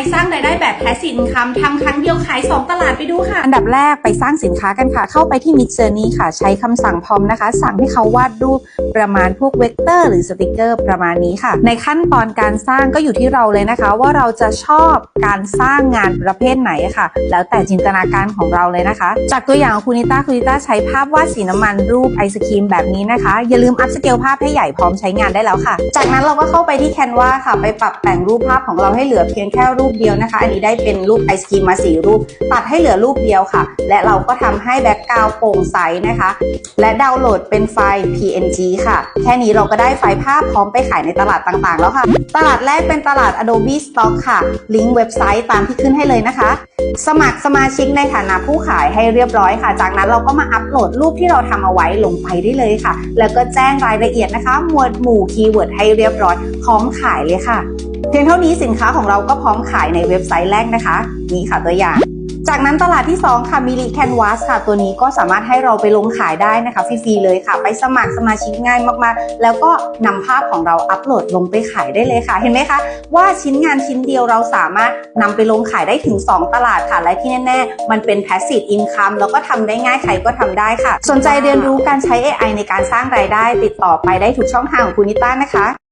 AI สร้างรายได้แบบ passive income ทำครั้งเดียวขาย 2 ตลาดไปดูค่ะ อันดับแรกไปสร้างสินค้ากันค่ะ เข้าไปที่ Mid Journey ค่ะ ใช้คำสั่งพร้อมนะคะ สั่งให้เขาวาดรูปประมาณพวกเวกเตอร์หรือสติกเกอร์ประมาณนี้ค่ะ ในขั้นตอนการสร้างก็อยู่ที่เราเลยนะคะ ว่าเราจะชอบการสร้างงานประเภทไหนค่ะ แล้วแต่จินตนาการของเราเลยนะคะ จากตัวอย่างของคุณนิต้าคุณนิต้าใช้ภาพวาดสีน้ำมันรูปไอศครีมแบบนี้นะคะ อย่าลืมอัพสเกลภาพให้ใหญ่พร้อมใช้งานได้แล้วค่ะ จากนั้นเราก็เข้าไปที่ Canva ค่ะ ไปปรับแต่งรูปภาพของเราให้เหลือเพียงแค่รูปเดียวนะคะ อันนี้ได้เป็นรูปไอศครีมมาสี่รูป ตัดให้เหลือรูปเดียวค่ะ และเราก็ทำให้แบ็กกราวโปร่งใสนะคะ และดาวน์โหลดเป็นไฟล์ PNG ค่ะ แค่นี้เราก็ได้ไฟล์ภาพพร้อมไปขายในตลาดต่างๆ แล้วค่ะ ตลาดแรกเป็นตลาด Adobe Stock ค่ะ ลิงก์เว็บไซต์ตามที่ขึ้นให้เลยนะคะ สมัครสมาชิกในฐานะผู้ขายให้เรียบร้อยค่ะ จากนั้นเราก็มาอัปโหลดรูปที่เราทำเอาไว้ลงไปได้เลยค่ะ แล้วก็แจ้งรายละเอียดนะคะ หมวดหมู่คีย์เวิร์ดให้เรียบร้อย พร้อมขายเลยค่ะ เพียงเท่านี้สินค้าของเราก็พร้อมขายในเว็บไซต์แรกนะคะ นี่ค่ะตัวอย่าง จากนั้นตลาดที่ 2 ค่ะมิลิแคนวาสค่ะ ตัวนี้ก็สามารถให้เราไปลงขายได้นะคะฟรีๆเลยค่ะ ไปสมัครสมาชิกง่ายมากๆ แล้วก็นำภาพของเราอัปโหลดลงไปขายได้เลยค่ะ เห็นไหมคะ ว่าชิ้นงานชิ้นเดียวเราสามารถนำไปลงขายได้ถึง 2 ตลาดค่ะ และที่แน่ ๆ มันเป็น passive income แล้วก็ทำได้ง่ายใครก็ทำได้ค่ะ สนใจเรียนรู้การใช้ AI ในการสร้างรายได้ ติดต่อไปได้ทุกช่องทางของคุณนิต้านะคะ